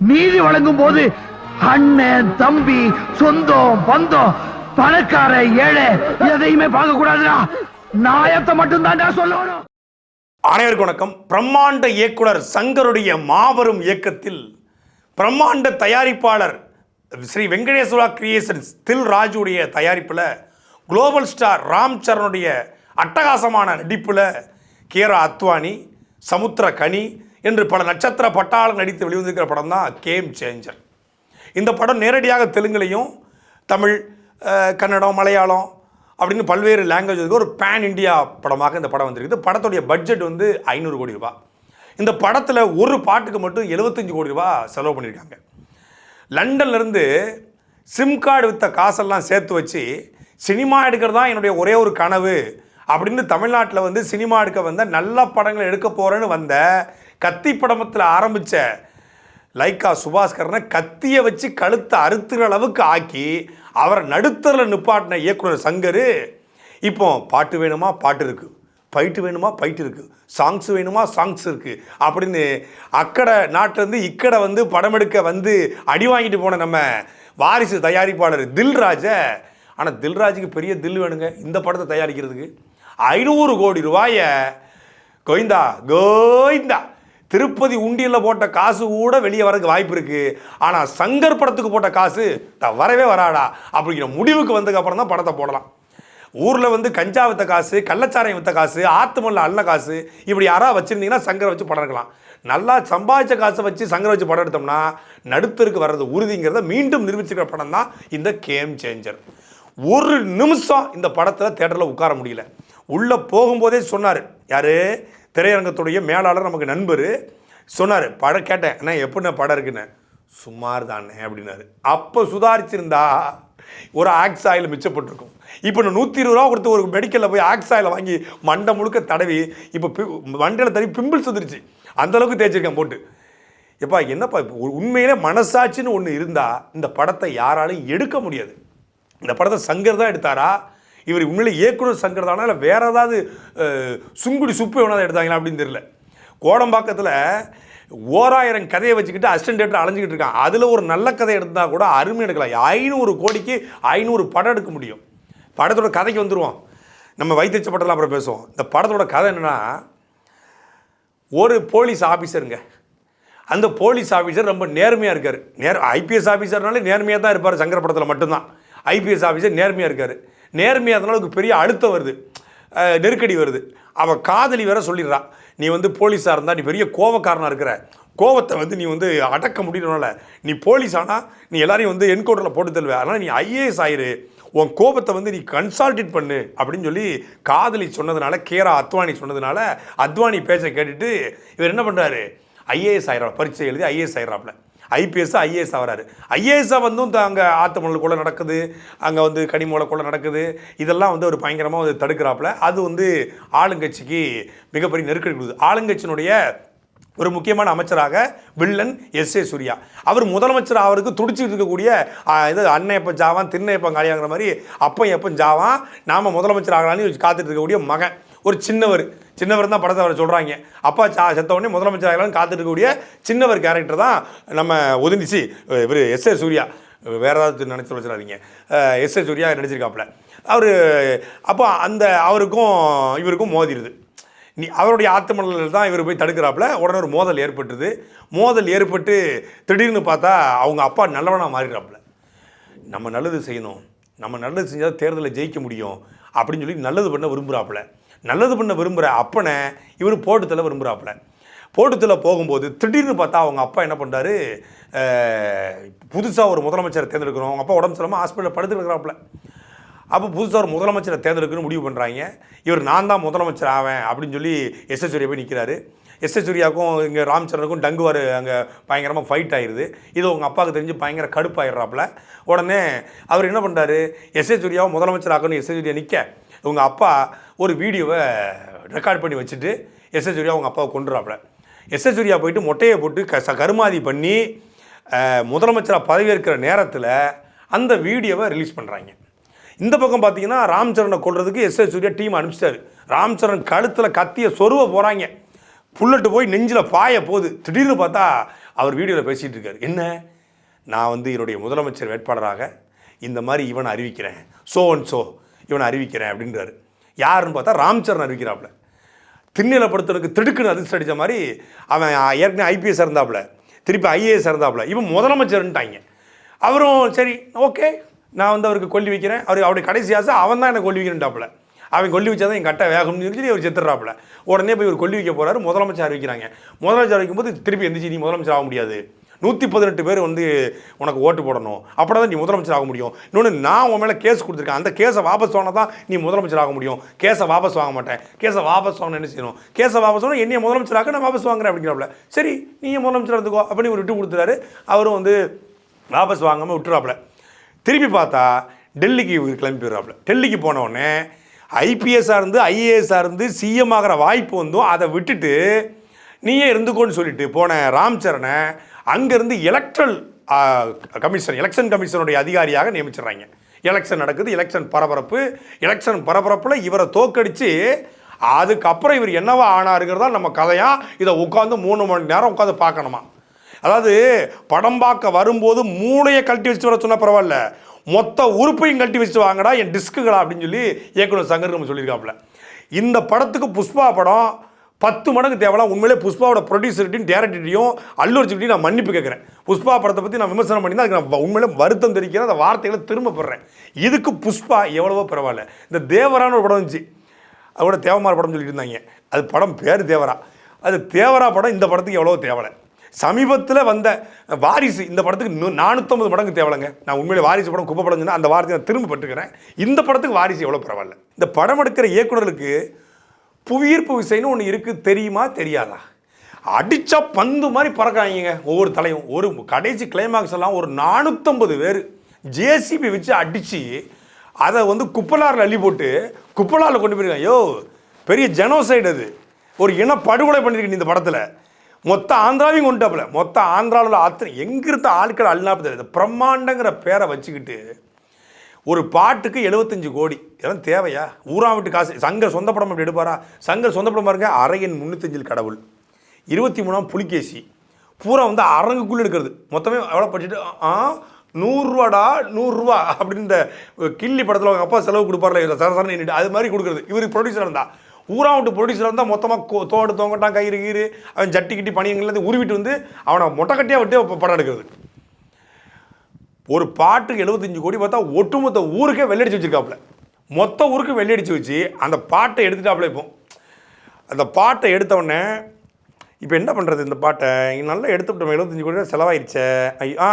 நீதி வழங்கும் போது அண்ணன் தம்பி சொந்தம் பந்தம் பணக்கார ஏழை எதையுமே பார்க்க கூடாதுடா நாயத்தை மட்டும் தான் சொல்லணும். அனைவருக்கு வணக்கம். பிரம்மாண்ட இயக்குனர் சங்கருடைய மாபெரும் இயக்கத்தில் பிரம்மாண்ட தயாரிப்பாளர் ஸ்ரீ வெங்கடேஸ்வரா கிரியேஷன்ஸ் தில் ராஜுடைய தயாரிப்பில் குளோபல் ஸ்டார் ராம் சரணுடைய அட்டகாசமான நடிப்பில் கேரா அத்வானி சமுத்திர கனி என்று பல நட்சத்திர பட்டாளம் நடித்து வெளிவந்திருக்கிற படம் தான் கேம் சேஞ்சர் இந்த படம் நேரடியாக தெலுங்குலையும் தமிழ் கன்னடம் மலையாளம் அப்படின்னு பல்வேறு லாங்குவேஜ் இருக்குது ஒரு பேன் இந்தியா படமாக இந்த படம் வந்திருக்குது. படத்துடைய பட்ஜெட் வந்து ஐநூறு கோடி ரூபா இந்த படத்தில் ஒரு பாட்டுக்கு மட்டும் 75 கோடி ரூபா செலவு பண்ணியிருக்காங்க. லண்டன்லேருந்து சிம் கார்டு வித்த காசெல்லாம் சேர்த்து வச்சு சினிமா எடுக்கிறது தான் என்னுடைய ஒரே ஒரு கனவு அப்படின்னு தமிழ்நாட்டில் வந்து சினிமா எடுக்க வந்த நல்ல படங்கள் எடுக்க போகிறேன்னு வந்த கத்தி படமத்தில் ஆரம்பித்த லைக்கா சுபாஸ்கரனை கத்தியை வச்சு கழுத்தை அறுத்துற அளவுக்கு ஆக்கி அவரை நடுத்தரில் நிப்பாட்டின இயக்குனர் சங்கர் இப்போ பாட்டு வேணுமா? பாட்டு இருக்குது ஃபைட்டு வேணுமா? பைட்டு இருக்குது சாங்ஸ் வேணுமா? சாங்ஸ் இருக்குது அப்படின்னு அக்கடை நாட்டிலேருந்து இக்கடை வந்து படம் எடுக்க வந்து அடி வாங்கிட்டு போன நம்ம வாரிசு தயாரிப்பாளர் தில்ராஜை ஆனால் தில்ராஜுக்கு பெரிய தில் வேணுங்க. இந்த படத்தை தயாரிக்கிறதுக்கு ஐநூறு கோடி ரூபாயை கோயிந்தா கோவிந்தா திருப்பதி உண்டியலில் போட்ட காசு கூட வெளியே வரதுக்கு வாய்ப்பு இருக்குது ஆனால் சங்கர் படத்துக்கு போட்ட காசு த வரவே வராடா அப்படிங்கிற முடிவுக்கு வந்ததுக்கப்புறம் தான் படத்தை போடலாம். ஊரில் வந்து கஞ்சா வித்த காசு கள்ளச்சாராயம் வித்த காசு ஆத்துமல்ல அல்ல காசு இப்படி யாராவது வச்சுருந்தீங்கன்னா சங்கரை வச்சு படம் எடுக்கலாம். நல்லா சம்பாதிச்ச காசை வச்சு சங்கரை வச்சு படம் எடுத்தோம்னா நடுத்தருக்கு வர்றது உறுதிங்கிறத மீண்டும் நிரூபிச்சிருக்கிற படம் தான் இந்த கேம் சேஞ்சர் ஒரு நிமிஷம் இந்த படத்தில் தேட்டரில் உட்கார முடியல. உள்ளே போகும்போதே சொன்னார். யார்? திரையரங்கத்துடைய மேலாளர் நமக்கு நண்பர் சொன்னார் படம் கேட்டேன். அண்ணா எப்படிண்ணே படம் இருக்குன்னு? சுமார் தானே அப்படின்னாரு. அப்போ சுதாரிச்சிருந்தா ஒரு ஆக்ஸ் ஆயில் மிச்சப்பட்டிருக்கும். இப்போ நான் நூற்றி இருபது ரூபா கொடுத்து ஒரு மெடிக்கலில் போய் ஆக்ஸ் ஆயில் வாங்கி மண்டை முழுக்க தடவி இப்போ மண்டையில் தடவி பிம்பிள்ஸ் வந்துருச்சு. அந்தளவுக்கு தேய்ச்சிருக்கேன் போட்டு. எப்பா என்னப்பா இப்போ உண்மையிலே மனசாட்சின்னு ஒன்று இருந்தால் இந்த படத்தை யாராலையும் எடுக்க முடியாது. இந்த படத்தை சங்கர் தான் எடுத்தாரா? இவர் உண்மையிலே இயக்குனர் சங்கர் தானா இல்லை வேற ஏதாவது சுங்குடி சுப்பு எவனாவது எடுத்தாங்களா அப்படின்னு தெரியல. கோடம்பாக்கத்தில் ஓராயிரம் கதையை வச்சுக்கிட்டு அசிஸ்டன்ட் டேரக்டர் அலைஞ்சிக்கிட்டு இருக்கான். அதில் ஒரு நல்ல கதை எடுத்தால் கூட அருமை எடுக்கலாம். ஐநூறு கோடிக்கு ஐநூறு படம் எடுக்க முடியும். படத்தோட கதைக்கு வந்துருவோம். நம்ம வைத்தியச்ச படத்தில் அப்புறம் பேசுவோம். இந்த படத்தோட கதை என்னென்னா ஒரு போலீஸ் ஆஃபீஸருங்க அந்த போலீஸ் ஆஃபீஸர் ரொம்ப நேர்மையாக இருக்கார். நேர் ஐபிஎஸ் ஆஃபீஸர்னாலே நேர்மையாக தான் இருப்பார் சங்கர படத்தில் மட்டும்தான் ஐபிஎஸ் ஆஃபீஸர் நேர்மையாக இருக்கார். நேர்மையாக அதனால பெரிய அழுத்தம் வருது. நெருக்கடி வருது. அவள் காதலி வேற சொல்லிடுறா. நீ வந்து போலீஸாக இருந்தால் நீ பெரிய கோவக்காரனாக இருக்கிற. கோவத்தை வந்து நீ வந்து அடக்க முடியறனால நீ போலீஸ் ஆனால் நீ எல்லாரையும் வந்து என்கவுண்டரில் போட்டு தருவே அதனால் நீ ஐஏஎஸ் ஆயிரு. உன் கோபத்தை வந்து நீ கன்சால்டேட் பண்ணு அப்படின்னு சொல்லி காதலி சொன்னதுனால கேரா அத்வானி சொன்னதுனால அத்வானி பேச்சை கேட்டுட்டு இவர் என்ன பண்ணுறாரு ஐஏஎஸ் ஆயிரம் பரீட்சை எழுதி ஐஏஎஸ் ஆயிராப்ல ஐபிஎஸ் ஐஏஎஸ் ஆகிறாரு. ஐஏஎஸ்ஸாக வந்தும் அங்கே ஆத்தமணல் கூட நடக்குது. அங்கே வந்து கனிமூலை கூட நடக்குது. இதெல்லாம் வந்து ஒரு பயங்கரமாக வந்து தடுக்கிறாப்புல. அது வந்து ஆளுங்கட்சிக்கு மிகப்பெரிய நெருக்கடி கொடுக்குது. ஆளுங்கட்சியினுடைய ஒரு முக்கியமான அமைச்சராக வில்லன் எஸ் ஏ சூர்யா. அவர் முதலமைச்சர் அவருக்கு துடிச்சிட்டு இருக்கக்கூடிய இது அண்ணன் எப்போ ஜாவான் திண்ணை எப்போ காலியாங்கிற மாதிரி அப்பன் எப்போ ஜாவான் நாம முதலமைச்சர் ஆகலான்னு காத்துட்டு இருக்கக்கூடிய மகன். ஒரு சின்னவர். சின்னவர் தான் படத்தை அவர் சொல்கிறாங்க அப்பா சா செத்த உடனே முதலமைச்சர் ஆகலான்னு காத்துட்டு இருக்கக்கூடிய சின்னவர் கேரக்டர் தான் நம்ம ஒதுங்கிச்சு. இவர் எஸ் ஏ சூர்யா. வேறு ஏதாவது நினச்சி வச்சிடாதீங்க எஸ் ஏ சூர்யா நடிச்சிருக்காப்புல. அவர் அப்போ அந்த அவருக்கும் இவருக்கும் மோதிடுது நீ அவருடைய ஆத்தமணலில் தான் இவர் போய் தடுக்கிறாப்புல. உடனே ஒரு மோதல் ஏற்பட்டுது. மோதல் ஏற்பட்டு திடீர்னு பார்த்தா அவங்க அப்பா நல்லவனாக மாறிடுறாப்புல. நம்ம நல்லது செய்யணும். நம்ம நல்லது செஞ்சால் தேர்தலில் ஜெயிக்க முடியும். அப்படின்னு சொல்லி நல்லது பண்ண விரும்புகிறாப்புல நல்லது பண்ண விரும்புகிற அப்பனை இவர் போட்டுத்தில் விரும்புகிறாப்புல போட்டுத்தில் போகும்போது திடீர்னு பார்த்தா அவங்க அப்பா என்ன பண்ணுறாரு புதுசாக ஒரு முதலமைச்சரை தேர்ந்தெடுக்கணும். அவங்க அப்பா உடம்பு சரியில்லாமல் ஹாஸ்பிட்டலில் படுத்துருக்கிறாப்புல அப்போ புதுசாக ஒரு முதலமைச்சரை தேர்ந்தெடுக்கணும்னு முடிவு பண்ணுறாங்க இவர் நான் தான் முதலமைச்சர் ஆவேன் அப்படின்னு சொல்லி எஸ்எஸ்வரியை போய் நிற்கிறாரு எஸ் இங்கே ராம்சரனுக்கும் டங்குவார் அங்கே பயங்கரமாக ஃபைட் ஆயிடுது இது உங்கள் அப்பாவுக்கு தெரிஞ்சு பயங்கர கடுப்பாயிடுறாப்புல. உடனே அவர் என்ன பண்ணுறாரு எஸ் முதலமைச்சர் ஆக்கணும் எஸ் நிற்க உங்கள் அப்பா ஒரு வீடியோவை ரெக்கார்ட் பண்ணி வச்சுட்டு எஸ் எஸ் சூர்யா அப்பாவை கொண்டுறாப்புல எஸ் எஸ் சூர்யா போயிட்டு மொட்டையை போட்டு க ச- கருமாதி பண்ணி முதலமைச்சராக பதவியேற்கிற நேரத்தில் அந்த வீடியோவை ரிலீஸ் பண்ணுறாங்க இந்த பக்கம் பார்த்தீங்கன்னா ராம் சரனை எஸ்எஸ்வரியா எஸ் எஸ் சூர்யா டீம் அனுப்பிச்சிட்டாரு. ராம் சரண் கழுத்தில் கத்திய சொருவ போகிறாங்க புல்லட்டு போய் நெஞ்சில் பாய போகுது. திடீர்னு பார்த்தா அவர் வீடியோவில் பேசிகிட்டு இருக்காரு. என்ன? நான் வந்து என்னுடைய முதலமைச்சர் வேட்பாளராக இந்த மாதிரி இவனை அறிவிக்கிறேன். சோ அண்ட் சோ இவனை அறிவிக்கிறேன் அப்படின்றாரு. யாருன்னு பார்த்தா ராம்சரண் அறிவிக்கிறாப்புல. திண்ணிலப்படுத்தனுக்கு திடுக்குன்னு அதிர்ஷ்டம் அடித்த மாதிரி அவன் ஏற்கனவே ஐபிஎஸ் இருந்தாப்புல திருப்பி ஐஏஎஸ் இருந்தாப்புல இவன் முதலமைச்சர்ன்ட்டாங்க. அவரும் சரி ஓகே நான் வந்து அவருக்கு கொல்லி வைக்கிறேன். அவர் அவருடைய கடைசி ஆசை அவன் தான் எனக்கு கொல்லி வைக்கிறேன்ட்டாப்புல. அவன் கொல்லி வச்சா தான் என் கட்டை வேகம்னு சொல்லி அவர் செத்துறாப்புல. உடனே போய் இவர் கொல்லி வைக்க போறாரு முதலமைச்சர் அறிவிக்கிறாங்க. முதலமைச்சர் அறிவிக்கும்போது திருப்பி எந்திரிச்சு நீ முதலமைச்சர் ஆக முடியாது. நூற்றி பதினெட்டு பேர் வந்து உனக்கு ஓட்டு போடணும். அப்படி தான் நீ முதலமைச்சர் ஆக முடியும். இன்னொன்று நான் உன் மேலே கேஸ் கொடுத்துருக்கேன். அந்த கேஸை வாபஸ் வாங்கினா தான் நீ முதலமைச்சர் ஆக முடியும். கேஸை வாபஸ் வாங்க மாட்டேன். கேஸை வாபஸ் வாங்க என்ன செய்யணும்? கேஸை வாபஸ் வாங்க என்னைய முதலமைச்சர் நான் வாபஸ் வாங்குறேன் அப்படிங்கிறப்பல சரி நீ முதலமைச்சர் இருந்துக்கோ அப்படின்னு ஒரு விட்டு கொடுத்துறாரு அவரும் வந்து வாபஸ் வாங்காமல் விட்டுறாப்புல திருப்பி பார்த்தா டெல்லிக்கு கிளம்பி போயிடுறாப்புல டெல்லிக்கு போனவுடனே ஐபிஎஸ்ஸாக இருந்து ஐஏஎஸ்ஸாக இருந்து சிஎம் ஆகிற வாய்ப்பு வந்தும் அதை விட்டுட்டு நீயே இருந்துக்கோன்னு சொல்லிட்டு போன ராம் சரணை அங்கேருந்து எலக்ட்ரல் கமிஷன் எலெக்ஷன் கமிஷனுடைய அதிகாரியாக நியமிச்சிடுறாங்க. எலெக்ஷன் நடக்குது எலெக்ஷன் பரபரப்பு. எலெக்ஷன் பரபரப்பில் இவரை தோக்கடித்து அதுக்கப்புறம் இவர் என்னவா ஆனாருங்கிறதா நம்ம கதையாக இதை உட்காந்து மூணு மணி நேரம் உட்காந்து பார்க்கணுமா? அதாவது படம் பார்க்க வரும்போது மூளையை கழட்டி வச்சுட்டு வர சொன்னால் பரவாயில்ல. மொத்த உறுப்பையும் கழட்டி வச்சுட்டு வாங்கடா என் டிஸ்க்குகளா அப்படின்னு சொல்லி இயக்குனர் சங்கர் நம்ம சொல்லியிருக்காப்புல. இந்த படத்துக்கு புஷ்பா படம் பத்து மடங்கு தேவலாம் உண்மையிலே புஷ்பாவோட ப்ரொடியூசர்கிட்டையும் டேரக்டர்கிட்டையும் அல்லூர்ஜிக்கிட்டையும் நான் மன்னிப்பு கேட்குறேன். புஷ்பா படத்தை பற்றி நான் விமர்சனம் பண்ணி தான் அதுக்கு நான் உண்மையிலே வருத்தம் தெரிவிக்கிறேன் அந்த வார்த்தைகளை திரும்ப பெறேன். இதுக்கு புஷ்பா எவ்வளவோ பரவாயில்ல. இந்த தேவரான ஒரு படம் இருந்துச்சு. அதோட தேவமார் படம் சொல்லிட்டு இருந்தாங்க. அது படம் பேர் தேவரா. அது தேவரா படம் இந்த படத்துக்கு எவ்வளோ தேவலை சமீபத்தில் வந்த வாரிசு இந்த படத்துக்கு நானூற்றம்பது மடங்கு தேவலைங்க நான் உண்மையிலே வாரிசு படம் குப்பை படம் சொன்னா அந்த வார்த்தையை நான் திரும்ப பட்டுக்கிறேன் இந்த படத்துக்கு வாரிசு எவ்வளோ பரவாயில்ல. இந்த படம் எடுக்கிற இயக்குனர்களுக்கு புவியீர்ப்பு விசைன்னு ஒன்று இருக்குது தெரியுமா? தெரியாதா? அடித்தா பந்து மாதிரி பறக்கிறாங்க ஒவ்வொரு தலையும். ஒரு கடைசி கிளைமாக்ஸ் எல்லாம் ஒரு நானூற்றம்பது பேர் ஜேசிபி வச்சு அடித்து அதை வந்து குப்பலாரில் அள்ளி போட்டு குப்பலாரில் கொண்டு போயிருக்காங்க. யோ பெரிய ஜெனோசைடு அது. ஒரு இன படுகொலை பண்ணியிருக்கீங்க இந்த படத்தில். மொத்த ஆந்திராவையும் கொண்டுட்டாப்புல. மொத்த ஆந்திராவில் அத்தனை எங்கிருந்த ஆட்கள் அல்லாப்ப தெரியாது? பிரம்மாண்டங்கிற பேரை வச்சுக்கிட்டு ஒரு பாட்டுக்கு 75 கோடி. இதெல்லாம் தேவையா? ஊரா விட்டு காசு சங்கர் சொந்த படம் அப்படி எடுப்பாரா? சங்கர் சொந்த படம் பாருங்க அரையன் முந்நூத்தஞ்சில் கடவுள். இருபத்தி மூணாம் புலிகேசி. பூரா வந்து அரங்குக்குள்ளே எடுக்கிறது. மொத்தமே எவ்வளோ படிச்சுட்டு ஆ நூறுரூவாடா நூறுரூவா அப்படின்னு இந்த கில்லி படத்தில் அவங்க அப்பா செலவு கொடுப்பார்ல சரசரன்னு எண்ணிட்டு. அது மாதிரி கொடுக்குறது. இவர் ப்ரொடியூசர் இருந்தா. ஊரா விட்டு ப்ரொடியூசர் இருந்தால் மொத்தமாக தோடு தோங்கட்டான் கயிறு கீறு அவன் ஜட்டி கிட்டி பணியங்கள்லேருந்து உருவிட்டு வந்து அவனை மொட்டை கட்டியாக விட்டு படம் எடுக்கிறது. ஒரு பாட்டுக்கு 75 கோடி பார்த்தா ஒட்டுமொத்த ஊருக்கே வெள்ளடிச்சு வச்சிருக்காப்புல. மொத்த ஊருக்கு வெள்ளடிச்சு வச்சு அந்த பாட்டை எடுத்துட்டாப்புல இப்போ. அந்த பாட்டை எடுத்தவொடனே இப்போ என்ன பண்ணுறது இந்த பாட்டை? நல்லா எடுத்துவிட்டோம் 75 கோடி செலவாயிடுச்சே செலவாயிருச்சே. ஐ ஆ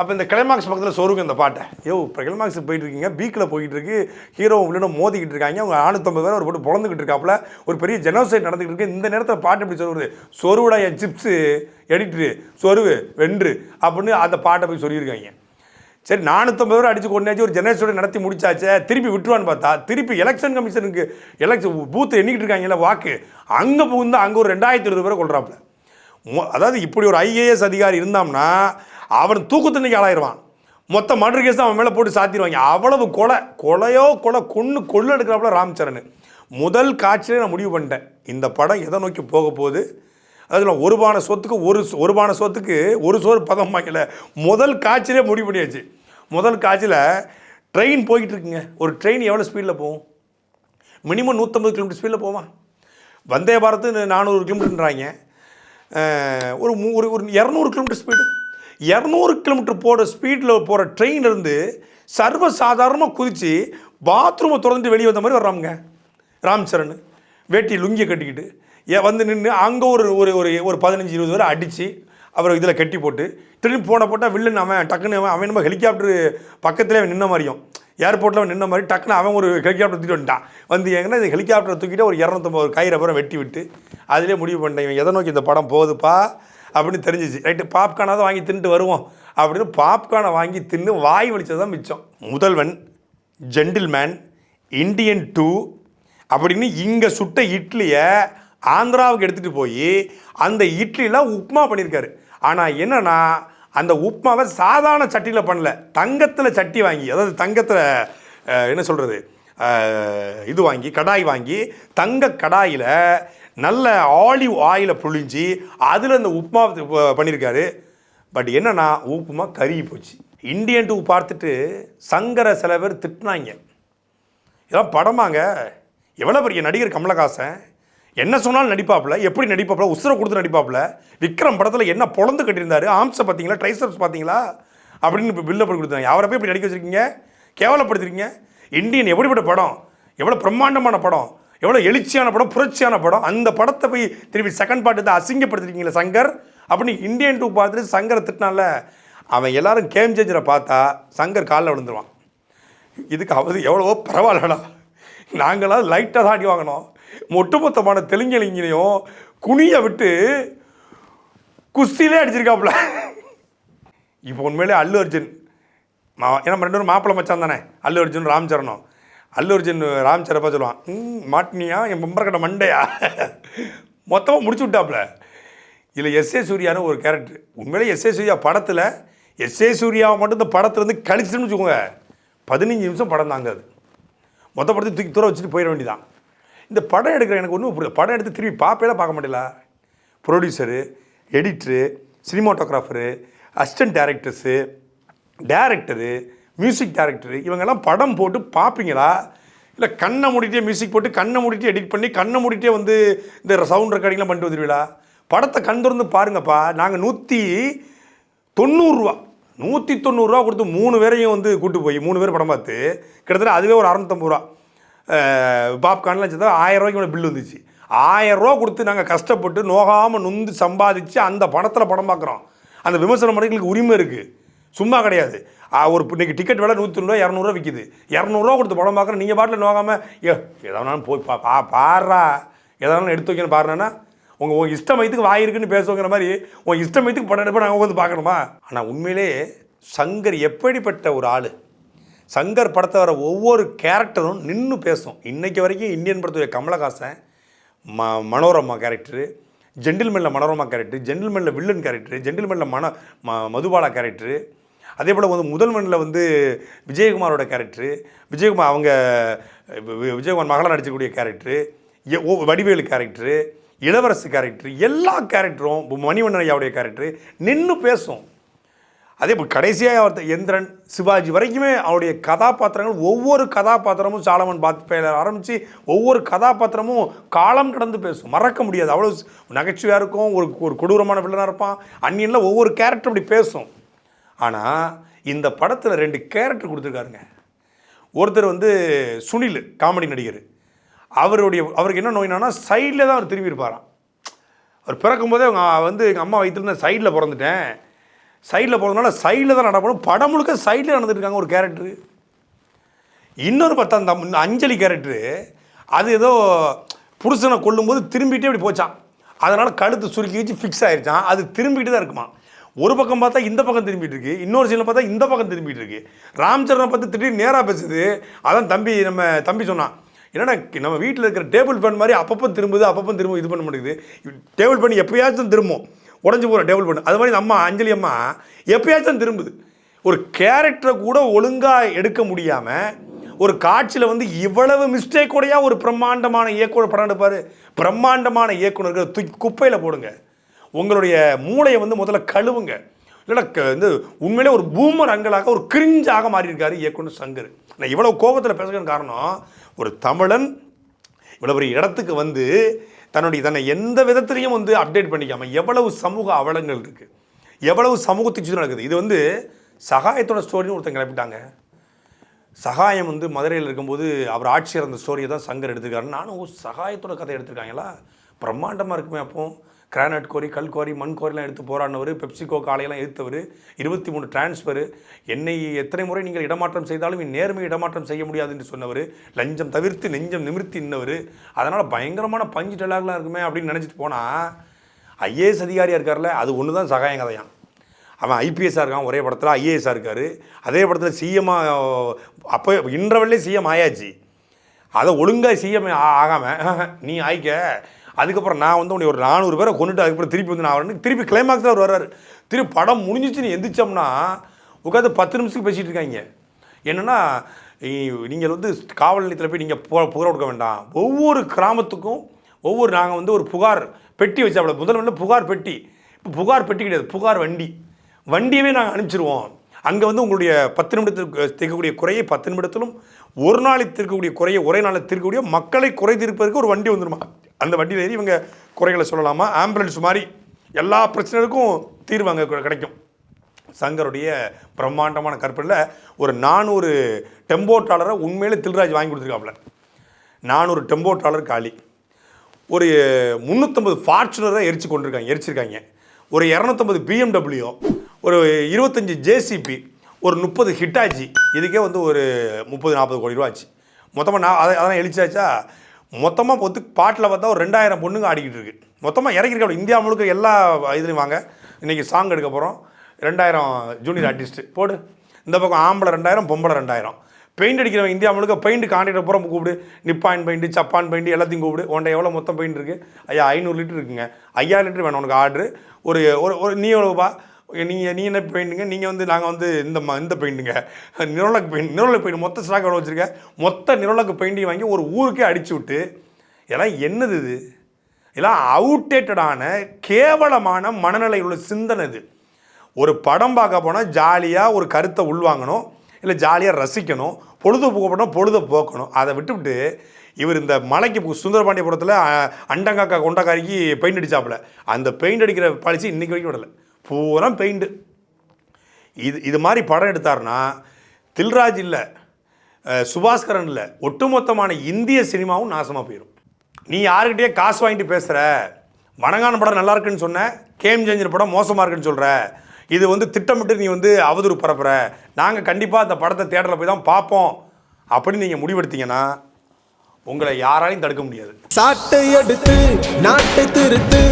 அப்போ இந்த கிளைமாக்ஸ் பக்கத்தில் சொருங்க இந்த பாட்டை. யோ இப்போ கிளைமாக்ஸ் போயிட்டுருக்கீங்க பீக்கில் போயிட்டு இருக்கு ஹீரோ உள்ளிடம் மோதிக்கிட்டு இருக்காங்க அவங்க நானூற்றம்பது பேர் ஒரு போட்டு பிறந்துக்கிட்டு இருக்காப்புல. ஒரு பெரிய ஜெனோசைட் நடந்துக்கிட்டு இருக்கு. இந்த நேரத்தில் பாட்டு எப்படி சொருவுது சொருவுடா என் சிப்ஸு எடிட்ரு சொருவு வென்று அப்படின்னு அந்த பாட்டை போய் சொல்லியிருக்காங்க. சரி நானூற்றம்பது பேர் அடிச்சு கொண்டாச்சு ஒரு ஜெனரேஷன் நடத்தி முடிச்சாச்சே திருப்பி விட்டுருவான்னு பார்த்தா திருப்பி எலெக்ஷன் கமிஷனுக்கு எலெக்ஷன் பூத்து எண்ணிக்கிட்டு இருக்காங்கல்ல வாக்கு. அங்கே புகுந்து அங்கே ஒரு ரெண்டாயிரத்தி இருபது பேரை கொள்றாப்புல மொ- அதாவது இப்படி ஒரு ஐஏஎஸ் அதிகாரி இருந்தாம்னா அவன் தூக்கத்தண்ணிக்கு ஆளாயிருவான். மொத்த மர்டர் கேஸ் அவன் மேலே போட்டு சாத்திடுவாங்க. அவ்வளவு கொலை கொலையோ கொலை கொன்று கொள்ளு எடுக்கிறாப்புல ராம்சரண் முதல் காட்சியிலே நான் முடிவு பண்ணிட்டேன். இந்த படம் எதை நோக்கி போக போகுது? அதில் ஒரு பான சொத்துக்கு ஒரு ஒரு பான சொத்துக்கு ஒரு சோறு பதம் வாங்கல. முதல் காட்சியிலே முடிவு பண்ணியாச்சு. முதல் காட்சியில் ட்ரெயின் போய்கிட்டு இருக்குங்க ஒரு ட்ரெயின் எவ்வளோ ஸ்பீடில் போகும்? மினிமம் நூற்றம்பது கிலோமீட்டர் ஸ்பீடில் போவான் வந்தே பாரத் நானூறு கிலோமீட்டர்ன்றாங்க ஒரு மூ ஒரு ஒரு இரநூறு கிலோமீட்டர் ஸ்பீடு இரநூறு கிலோமீட்டர் போகிற ஸ்பீடில் போகிற ட்ரெயின் இருந்து சர்வசாதாரணமாக குதித்து பாத்ரூமை திறந்துட்டு வெளியே வந்த மாதிரி வர்றாங்க ராம் சரண் வேட்டி லுங்கியை கட்டிக்கிட்டு ஏ வந்து நின்று அங்கே ஒரு ஒரு ஒரு ஒரு பதினஞ்சு இருபது பேர் அடித்து அவர் இதில் கட்டி போட்டு திரும்பி போன போட்டால் வில்லன் அவன் டக்குன்னு அவன் அவன் நம்ம ஹெலிகாப்டர் பக்கத்துலேயே அவன் நின்ன மாதிரியும் ஏர்போர்ட்டில் அவன் நின்ன மாதிரி டக்குன்னு அவன் ஒரு ஹெலிகாப்டர் தூக்கிட்டு வந்துட்டான் வந்து எங்கன்னா இந்த ஹெலிகாப்டரை தூக்கிட்டு ஒரு இரநூத்தம்பது ஒரு கயிறு அப்புறம் வெட்டி விட்டு அதிலே முடிவு பண்ணிட்டேன் இவன் எதை நோக்கி இந்த படம் போகுதுப்பா அப்படின்னு தெரிஞ்சிச்சு. ரைட்டு பாப்கார்னாவது வாங்கி தின்ட்டு வருவோம் அப்படின்னு பாப்கார்னை வாங்கி தின்னு வாய் வலிச்சது தான் மிச்சம். முதல்வன் ஜென்டில்மேன் இண்டியன் டூ அப்படின்னு இங்கே சுட்ட இட்லியை ஆந்திராவுக்கு எடுத்துகிட்டு போய் அந்த இட்லியெலாம் உப்புமா பண்ணியிருக்காரு. ஆனால் என்னென்னா அந்த உப்புமாவை சாதாரண சட்டியில் பண்ணல. தங்கத்தில் சட்டி வாங்கி அதாவது தங்கத்தில் என்ன சொல்கிறது இது வாங்கி கடாய் வாங்கி தங்க கடாயில் நல்ல ஆலிவ் ஆயிலை புழிஞ்சி அதில் இந்த உப்புமா பண்ணியிருக்காரு பட் என்னென்னா உப்புமா கருகி போச்சு. இந்தியன் டூ பார்த்துட்டு சங்கரை சில பேர் திட்டினாங்க. இதெல்லாம் படமாங்க. எவ்வளோ பெரிய நடிகர் கமலஹாசன். என்ன சொன்னாலும் நடிப்பாப்புல எப்படி நடிப்பாப்புல உசுரை கொடுத்து நடிப்பாப்புல விக்ரம் படத்தில் என்ன பொழந்து கட்டியிருந்தாரு ஆம்ஸை பார்த்தீங்களா ட்ரைசப்ஸ் பார்த்தீங்களா அப்படின்னு இப்போ பில்லை போட்டு கொடுத்தாங்க அவரை போய் இப்படி நடிக்க வச்சிருக்கீங்க? கேவலப்படுத்துறீங்க இந்தியன் எப்படிப்பட்ட படம்? எவ்வளோ பிரம்மாண்டமான படம்? எவ்வளோ எழுச்சியான படம் புரட்சியான படம்? அந்த படத்தை போய் திருப்பி செகண்ட் பார்ட் தான் அசிங்கப்படுத்திருக்கீங்களே சங்கர்? அப்படின்னு இந்தியன் டூ பார்த்துட்டு சங்கரை திட்டினால அவன் எல்லாரும் கேம் சேஞ்சரை பார்த்தா சங்கர் காலில் விழுந்துருவான். இதுக்கு அவது எவ்வளவோ பரவாயில்லடா. நாங்களாம் லைட்டாக தான் அடி வாங்கினோம் ஒட்டுமொத்தமான தெலுங்கலிங்களையும் குனிய விட்டு குஸ்தியிலே அடிச்சிருக்காப்புல. இப்போ உண்மையிலே அல்லு அர்ஜுன். மா ஏன்னா ரெண்டு பேரும் மாப்பிள்ளை மச்சான் தானே. அல்லு அர்ஜுன் ராம் சரணம். அல்லு அர்ஜுன் ராம் சரப்பா சொல்லுவான் ம் மாட்டினியா? என் பம்பரக்கடை மண்டையா? மொத்தமாக முடிச்சு விட்டாப்புல. இதில் எஸ் ஏ சூர்யான்னு ஒரு கேரக்டர் உண்மையிலே எஸ் ஏ சூர்யா படத்தில் எஸ் ஏ சூர்யாவை மட்டும் இந்த படத்துலேருந்து கழிச்சுன்னு வச்சுக்கோங்க. பதினஞ்சு நிமிஷம் படம் தாங்க அது. மொத்த படத்தை தூக்கி தூர வச்சுட்டு போயிட வேண்டியதான் இந்த படம் எடுக்கிற எனக்கு ஒன்றும் புரியல. படம் எடுத்து திரும்பி பார்ப்பேல பார்க்க முடியல producer editor cinematographer assistant directors director music director இவங்கெல்லாம் படம் போட்டு பார்ப்பீங்களா இல்லை கண்ணை மூடிட்டே மியூசிக் போட்டு கண்ணை மூடிட்டே எடிட் பண்ணி கண்ணை மூடிட்டே வந்து இந்த சவுண்ட் ரெக்கார்டிங்லாம் பண்ணிட்டு வந்துடுவீங்களா படத்தை கண் திறந்து பாருங்கப்பா. நாங்கள் நூற்றி தொண்ணூறுரூவா நூற்றி தொண்ணூறுரூவா கொடுத்து மூணு பேரையும் வந்து கூட்டு போய் மூணு பேர் படம் பார்த்து கிட்டத்தட்ட அதுவே ஒரு அறநூத்தம்பது ரூபா. பாப்கார்ன்லாம் சேர்த்தா ஆயிரம் ரூபாய்க்கு பில் வந்துச்சு. ஆயிரம் ரூபா கொடுத்து நாங்கள் கஷ்டப்பட்டு நோகாமல் நொந்து சம்பாதிச்சு அந்த படத்தில் படம் பார்க்குறோம் அந்த விமர்சனம் பண்ணுறதுக்கு உரிமை இருக்குது சும்மா கிடையாது. ஒரு இன்றைக்கி டிக்கெட் விலை நூற்றி ரூபா இரநூறுவா விற்கிது இரநூறுவா கொடுத்து படம் பார்க்குறேன் நீங்கள் பாட்டில் நோகாமல் ஏ எதனாலும் போய் பா பா பாடுறா எதனாலும் எடுத்து வைக்கணும் பாருனா உங்கள் உங்கள் இஷ்டம் வயதுக்கு வாயிருக்குன்னு பேசுவோங்கிற மாதிரி உங்கள் இஷ்டம் வயதுக்கு படம் எடுப்ப நாங்கள் வந்து பார்க்கணுமா? ஆனால் உண்மையிலே சங்கர் எப்படிப்பட்ட ஒரு ஆள்? சங்கர் படத்தை வர ஒவ்வொரு கேரக்டரும் நின்று பேசும். இன்றைக்கு வரைக்கும் இந்தியன் படத்துடைய கமலஹாசன் ம மனோரமா கேரக்டரு ஜென்டில்மெனில் மனோரமா கேரக்டர் ஜென்டில்மெனில் வில்லன் கேரக்டர் ஜென்டில்மெனில் மன ம மதுபாலா கேரக்டரு அதே போல் வந்து முதல் மண்ணில் வந்து விஜயகுமாரோட கேரக்டரு விஜயகுமார் அவங்க விஜயகுமார் மகளா நடிச்சக்கூடிய character Vadivelu character Ilavarasu character எல்லா கேரக்டரும் மணிவண்ணன் ஐயாவுடைய கேரக்டர் நின்று பேசும். அதே போல் கடைசியாக ஒருத்தர் எந்திரன் சிவாஜி வரைக்குமே அவருடைய கதாபாத்திரங்கள் ஒவ்வொரு கதாபாத்திரமும் சாலமன் பாத் பேர ஆரம்பித்து ஒவ்வொரு கதாபாத்திரமும் காலம் கடந்து பேசும். மறக்க முடியாது. அவ்வளோ நகைச்சுவையாக இருக்கும். ஒரு ஒரு கொடூரமான வில்லனாக இருப்பான். அந்நியனில் ஒவ்வொரு கேரக்டர் அப்படி பேசும். ஆனால் இந்த படத்தில் ரெண்டு கேரக்டர் கொடுத்துருக்காருங்க. ஒருத்தர் வந்து சுனில் காமெடி நடிகர். அவருடைய அவருக்கு என்ன நோயினா சைடில் தான் அவர் திரும்பி இருப்பாராம் அவர் பிறக்கும்போதே அவங்க வந்து எங்கள் அம்மா வயிற்றுல சைடில் பிறந்துட்டேன். சைடில் போகிறதுனால சைடில் தான் நடப்படும் படம் முழுக்க சைடில் நடந்துட்டுருக்காங்க ஒரு கேரக்டரு இன்னொரு பார்த்தா அந்த அஞ்சலி கேரக்டரு அது ஏதோ புருஷனை கொல்லும்போது திரும்பிட்டே இப்படி போச்சான் அதனால் கழுத்து சுருக்கி வச்சு ஃபிக்ஸ் ஆகிருச்சான் அது திரும்பிகிட்டு தான் இருக்குமா ஒரு பக்கம் பார்த்தா இந்த பக்கம் திரும்பிட்டு இருக்கு. இன்னொரு சீனில் பார்த்தா இந்த பக்கம் திரும்பிட்டு இருக்கு. ராம்சரனை பார்த்து திடீர்னு நேராக பேசுது. அதான் தம்பி நம்ம தம்பி சொன்னான். என்னடா நம்ம வீட்டில் இருக்கிற டேபிள் ஃபேன் மாதிரி அப்பப்போ திரும்புது அப்பப்போ திரும்ப இது பண்ண மாட்டேங்குது. டேபிள் ஃபேன் எப்போயாச்சும் திரும்பும். உடஞ்சி போகிற டேபிள் பண்ணு. அது மாதிரி இந்த அம்மா அஞ்சலி அம்மா எப்பயாச்சும் திரும்புது. ஒரு கேரக்டரை கூட ஒழுங்காக எடுக்க முடியாமல் ஒரு காட்சியில் வந்து இவ்வளவு மிஸ்டேக்கோடையா ஒரு பிரம்மாண்டமான இயக்குனர் படம் எடுப்பார். பிரம்மாண்டமான இயக்குநர்கள் தூக்கி குப்பையில் போடுங்க. உங்களுடைய மூளையை வந்து முதல்ல கழுவுங்க. இல்லைன்னா க- வந்து உண்மையிலே ஒரு பூமர் அங்கலாக ஒரு கிரிஞ்சாக மாறியிருக்காரு இயக்குனர் சங்கர். நான் இவ்வளோ கோபத்தில் பேசுகிறேன் காரணம் ஒரு தமிழன் இவ்வளோ பெரிய இடத்துக்கு வந்து தன்னுடைய தன்னை எந்த விதத்திலையும் வந்து அப்டேட் பண்ணிக்காமல் எவ்வளவு சமூக அவலங்கள் இருக்குது எவ்வளவு சமூகத்துக்கு சுற்றி நடக்குது. இது வந்து சகாயத்தோட ஸ்டோரின்னு ஒருத்தங்க கிளப்பிட்டாங்க. சகாயம் வந்து மதுரையில் இருக்கும்போது அவர் ஆட்சியர் அந்த ஸ்டோரியை தான் சங்கர் எடுத்துருக்காரு நானும் சகாயத்தோட கதை எடுத்திருக்காங்களா? பிரம்மாண்டமாக இருக்குமே அப்போது கிரானைட் கோரி கல் கோரி மண் கோரிலாம் எடுத்து போராடினவர் பெப்சிகோ காலையெல்லாம் எடுத்தவர் இருபத்தி மூணு டிரான்ஸ்ஃபர் என்னை எத்தனை முறை நீங்கள் இடமாற்றம் செய்தாலும் என் நேர்மை இடமாற்றம் செய்ய முடியாது என்று சொன்னவர் லஞ்சம் தவிர்த்து நெஞ்சம் நிமிர்த்தி இன்னவர் அதனால் பயங்கரமான பஞ்சு டெலாக்லாம் இருக்குமே அப்படின்னு நினச்சிட்டு போனால் ஐஏஎஸ் அதிகாரியாக இருக்கார்ல அது ஒன்று தான் சகாயம் கதையான் அவன் ஐபிஎஸ்ஸாக இருக்கான் ஒரே படத்தில் ஐஏஎஸ்ஸாக இருக்கார். அதே படத்தில் சிஎம்மாக அப்போ இன்றவர்களே சிஎம் ஆயாச்சு. அதை ஒழுங்காக சிஎம் ஆகாமல் நீ ஆயிக்க அதுக்கப்புறம் நான் வந்து உன்னை ஒரு நானூறு பேரை கொண்டுட்டு அதுக்கப்புறம் திருப்பி வந்து நான் வரேன் திருப்பி கிளைமாக்ஸ் அவர் வர்றாரு. திருப்பி படம் முடிஞ்சிச்சு நீ எந்திரிச்சோம்னா உட்காந்து பத்து நிமிஷத்துக்கு பேசிகிட்டு இருக்காங்க. என்னென்னா நீங்கள் வந்து காவல் நிலையத்தில் போய் நீங்கள் போ புகார் கொடுக்க வேண்டாம். ஒவ்வொரு கிராமத்துக்கும் ஒவ்வொரு நாங்கள் வந்து ஒரு புகார் பெட்டி வச்சாப்புல. முதல்ல வந்து புகார் பெட்டி. இப்போ புகார் பெட்டி கிடையாது புகார் வண்டி. வண்டியவே நாங்கள் அனுப்பிச்சிருவோம். அங்கே வந்து உங்களுடைய பத்து நிமிடத்திற்கு தீர்க்கக்கூடிய குறையை பத்து நிமிடத்திலும் ஒரு நாளில் தீர்க்கக்கூடிய குறையை ஒரே நாளில் தீர்க்கக்கூடிய மக்களை குறை தீர்ப்பதற்கு ஒரு வண்டி வந்துடுமா அந்த வண்டியில் ஏறி இவங்க குறைகளை சொல்லலாமா? ஆம்புலன்ஸ் மாதிரி எல்லா பிரச்சனைகளுக்கும் தீர்வு அங்கே கிடைக்கும். சங்கருடைய பிரம்மாண்டமான கற்பனில் ஒரு நானூறு டெம்போட்டாளரை உண்மையிலே தில்ராஜ் வாங்கி கொடுத்துருக்காப்புல. நானூறு டெம்போட்டாளர் காலி. ஒரு முந்நூற்றம்பது ஃபார்ச்சுனரை எரிச்சு கொண்டிருக்காங்க எரிச்சிருக்காங்க. ஒரு இரநூத்தம்பது பிஎம்டபிள்யூ ஒரு இருபத்தஞ்சி ஜேசிபி ஒரு முப்பது ஹிட்டாச்சி இதுக்கே வந்து ஒரு முப்பது நாற்பது கோடி ரூபா ஆச்சு. மொத்தமாக நான் அதை அதெல்லாம் எழிச்சாச்சா மொத்தமாக பொத்து பாட்டில் பார்த்தா ஒரு ரெண்டாயிரம் பொண்ணுங்க ஆடிக்கிட்டு இருக்குது மொத்தமாக இறக்கிருக்க இந்தியா முழுக்க எல்லா இதுலையும் வாங்க. இன்றைக்கி சாங் எடுக்க போகிறோம் ரெண்டாயிரம் ஜூனியர் ஆர்டிஸ்ட்டு போடு. இந்த பக்கம் ஆம்பளை ரெண்டாயிரம் பொம்பளை ரெண்டாயிரம். பெயிண்ட் அடிக்கிறவன் இந்தியா முழுக்க பெயிண்ட் கான்ட்ராக்டர் பூரா கூப்பிடு. நிப்பான் பெயிண்ட் சப்பான் பெயிண்ட் எல்லாத்தையும் கூப்பிடு. உன்ட்ட எவ்வளோ மொத்தம் பெயிண்ட் இருக்குது ஐயா ஐநூறு லிட்டர் இருக்குங்க. ஐயாயிரம் லிட்டர் வேணும் உனக்கு ஆர்டரு ஒரு ஒரு ஒரு நீ எவ்வளோப்பா நீங்கள் நீ என்ன பெயிண்ட்டுங்க நீங்கள் வந்து நாங்கள் வந்து இந்த ம இந்த பெயிண்ட்டுங்க நிரோலக் பெயிண்ட் நிரோலக் பெயிண்ட் மொத்த ஸ்டாக் எவ்வளோ வச்சுருக்கேன் மொத்த நிரோலக் பெயிண்டையும் வாங்கி ஒரு ஊருக்கே அடிச்சு விட்டு இதெல்லாம் என்னது இது? இதெல்லாம் அவுடேட்டடான கேவலமான மனநிலை உள்ள சிந்தனை இது. ஒரு படம் பார்க்க போனால் ஜாலியாக ஒரு கருத்தை உள்வாங்கணும் இல்லை ஜாலியாக ரசிக்கணும் பொழுதுபோக்கப்படணும் பொழுதை போக்கணும். அதை விட்டுவிட்டு இவர் இந்த மலைக்கு சுந்தரபாண்டிய சுந்தரபாண்டியபுரத்தில் அண்டங்காக்கா கொண்டக்காரிக்கு பெயிண்ட் அடிச்சாப்புல. அந்த பெயிண்ட் அடிக்கிற பாலிசி இன்றைக்கி வரைக்கும் விடலை. பூரா பெயிண்ட்டு இது இது மாதிரி படம் எடுத்தாருன்னா தில்ராஜ் இல்லை சுபாஸ்கரன் இல்லை ஒட்டுமொத்தமான இந்திய சினிமாவும் நாசமாக போயிடும் நீ யாருக்கிட்டே காசு வாங்கிட்டு பேசுகிற வணங்கான படம் நல்லா இருக்குன்னு சொன்ன கேம் சேஞ்சர் படம் மோசமாக இருக்குன்னு சொல்கிற இது வந்து திட்டமிட்டு நீ வந்து அவதூறு பரப்புற நாங்கள் கண்டிப்பாக அந்த படத்தை தேட்டரில் போய் தான் பார்ப்போம் அப்படின்னு நீங்கள் முடிவெடுத்தீங்கன்னா உங்களை யாராலையும் தடுக்க முடியாது. சாட்டை எடுத்து நாட்டை திருத்து